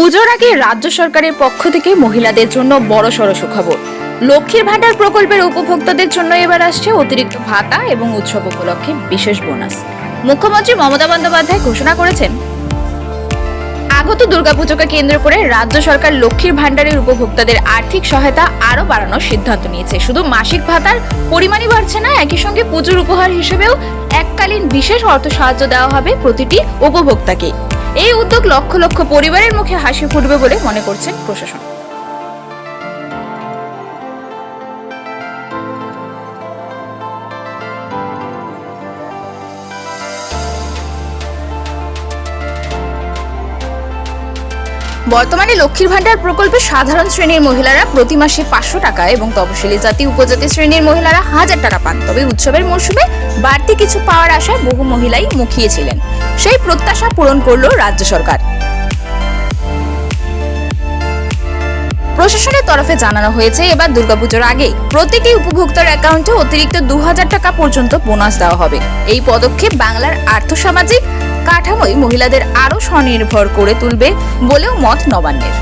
পুজোর আগে রাজ্য সরকারের পক্ষ থেকে মহিলাদের জন্য বড় সড় সুখবর। লক্ষ্মীর ভাণ্ডার প্রকল্পের উপভোক্তাদের জন্য এবার আসছে অতিরিক্ত ভাতা এবং উৎসব উপলক্ষে বিশেষ বোনাস। মুখ্যমন্ত্রী মমতা বন্দ্যোপাধ্যায় ঘোষণা করেছেন, আগত দুর্গাপুজোকে কেন্দ্র করে রাজ্য সরকার লক্ষ্মীর ভাণ্ডারের উপভোক্তাদের আর্থিক সহায়তা আরও বাড়ানোর সিদ্ধান্ত নিয়েছে। শুধু মাসিক ভাতার পরিমাণই বাড়ছে না, একই সঙ্গে পুজোর উপহার হিসেবেও এককালীন বিশেষ অর্থ সাহায্য দেওয়া হবে প্রতিটি উপভোক্তাকে। এই উদ্যোগ লক্ষ লক্ষ পরিবারের মুখে হাসি ফুটবে বলে মনে করছেন প্রশাসন। বর্তমানে লক্ষ্মীর ভাণ্ডার প্রকল্পে সাধারণ শ্রেণির মহিলারা প্রতি মাসে পাঁচশো টাকা এবং তপশিলি জাতি উপজাতি শ্রেণির মহিলারা হাজার টাকা পান। তবে উৎসবের মরশুমে বাড়তি কিছু পাওয়ার আশায় বহু মহিলাই মুখিয়েছিলেন। সেই প্রত্যাশা পূরণ করল রাজ্য সরকার। প্রশাসনের তরফে জানানো হয়েছে, এবার দুর্গাপুজোর আগে প্রতিটি উপভোক্তার অ্যাকাউন্টে অতিরিক্ত দু হাজার টাকা পর্যন্ত বোনাস দেওয়া হবে। এই পদক্ষেপ বাংলার আর্থসামাজিক কাঠামোই মহিলাদের আরও স্বনির্ভর করে তুলবে বলেও মত নবান্নের।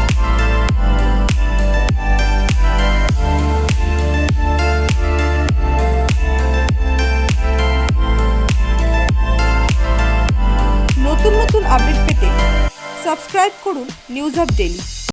নতুন নতুন আপডেট পেতে সাবস্ক্রাইব করুন নিউজ অফ ডেলি